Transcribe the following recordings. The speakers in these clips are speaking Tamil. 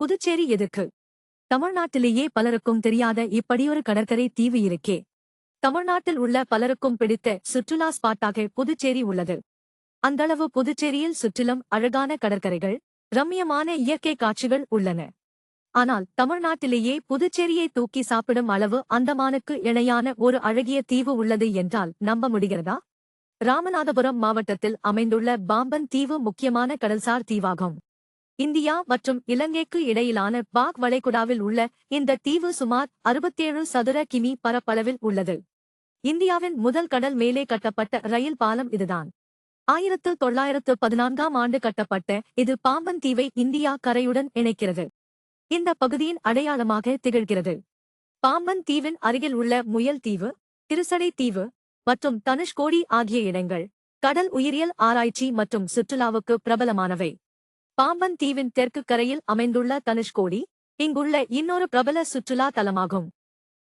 புதுச்சேரி எதுக்கு? தமிழ்நாட்டிலேயே பலருக்கும் தெரியாத இப்படியொரு கடற்கரை தீவு இருக்கே. தமிழ்நாட்டில் உள்ள பலருக்கும் பிடித்த சுற்றுலா ஸ்பாட்டாக புதுச்சேரி உள்ளது. அந்தளவு புதுச்சேரியில் சுற்றிலும் அழகான கடற்கரைகள் ரம்மியமான இயற்கை காட்சிகள் உள்ளன. ஆனால் தமிழ்நாட்டிலேயே புதுச்சேரியை தூக்கி சாப்பிடும் அளவு அந்தமானுக்கு இணையான ஒரு அழகிய தீவு உள்ளது என்றால் நம்ப முடிகிறதா? ராமநாதபுரம் மாவட்டத்தில் அமைந்துள்ள பாம்பன் தீவு முக்கியமான கடல்சார் தீவாகும். இந்தியா மற்றும் இலங்கைக்கு இடையிலான பாக் வளைகுடாவில் உள்ள இந்த தீவு சுமார் அறுபத்தேழு சதுர கிமி பரப்பளவில் உள்ளது. இந்தியாவின் முதல் கடல் மேலே கட்டப்பட்ட ரயில் பாலம் இதுதான். ஆயிரத்து தொள்ளாயிரத்து பதினான்காம் ஆண்டு கட்டப்பட்ட இது பாம்பன் தீவை இந்தியா கரையுடன் இணைக்கிறது. இந்த பகுதியின் அடையாளமாக திகழ்கிறது. பாம்பன் தீவின் அருகில் உள்ள முயல் தீவு திருசடை தீவு மற்றும் தனுஷ்கோடி ஆகிய இடங்கள் கடல் உயிரியல் ஆராய்ச்சி மற்றும் சுற்றுலாவுக்கு பிரபலமானவை. பாம்பன் தீவின் தெற்கு கரையில் அமைந்துள்ள தனுஷ்கோடி இங்குள்ள இன்னொரு பிரபல சுற்றுலா தலமாகும்.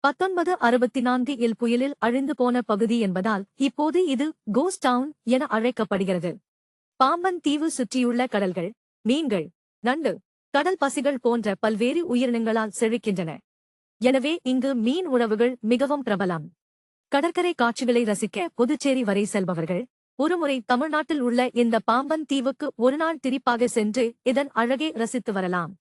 பத்தொன்பது அறுபத்தி நான்கு இல் புயலில் அழிந்து போன பகுதி என்பதால் இப்போது இது கோஸ் டவுன் என அழைக்கப்படுகிறது. பாம்பன் தீவு சுற்றியுள்ள கடல்கள் மீன்கள் நண்டு கடல் பசிகள் போன்ற பல்வேறு உயிரினங்களால் செழிக்கின்றன. எனவே இங்கு மீன் உணவுகள் மிகவும் பிரபலம். கடற்கரை காட்சிகளை ரசிக்க புதுச்சேரி வரை செல்பவர்கள் ஒருமுறை தமிழ்நாட்டில் உள்ள இந்த பாம்பன் தீவுக்கு ஒருநாள் திரிப்பாக சென்று இதன் அழகை ரசித்து வரலாம்.